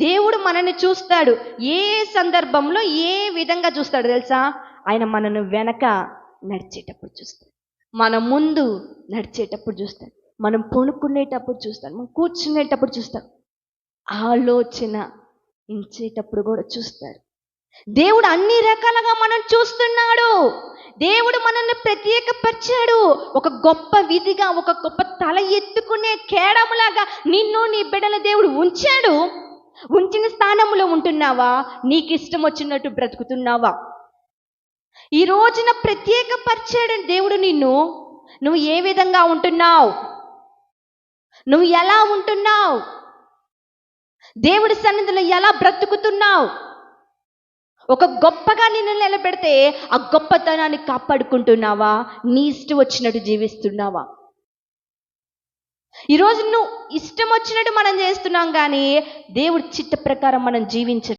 దేవుడు మనల్ని చూస్తాడు. ఏ సందర్భంలో ఏ విధంగా చూస్తాడు తెలుసా? ఆయన మనను వెనక నడిచేటప్పుడు చూస్తాడు. మన ముందు నడిచేటప్పుడు చూస్తాడు. మనం పొనుక్కునేటప్పుడు చూస్తాడు. మనం కూర్చునేటప్పుడు చూస్తాడు. ఆలోచన ఇంచేటప్పుడు కూడా చూస్తాడు. దేవుడు అన్ని రకాలుగా మనం చూస్తున్నాడు. దేవుడు మనల్ని ప్రత్యేకపరిచాడు. ఒక గొప్ప విధిగా ఒక గొప్ప తల ఎత్తుకునే కేడములాగా నిన్ను నీ బిడ్డల దేవుడు ఉంచాడు. ఉంచిన స్థానంలో ఉంటున్నావా? నీకు ఇష్టం వచ్చినట్టు బ్రతుకుతున్నావా? ఈ రోజున ప్రత్యేక ప్రత్యేకపరిచాడు దేవుడు నిన్ను. నువ్వు ఏ విధంగా ఉంటున్నావు? నువ్వు ఎలా ఉంటున్నావు? దేవుడి సన్నిధిలో ఎలా బ్రతుకుతున్నావు? ఒక గొప్పగా నిన్ను నిలబెడితే ఆ గొప్పతనాన్ని కాపాడుకుంటున్నావా? నీ ఇష్టం వచ్చినట్టు జీవిస్తున్నావా? ఈరోజు నువ్వు ఇష్టం వచ్చినట్టు మనం చేస్తున్నాం కానీ దేవుడి చిట్ట ప్రకారం మనం జీవించ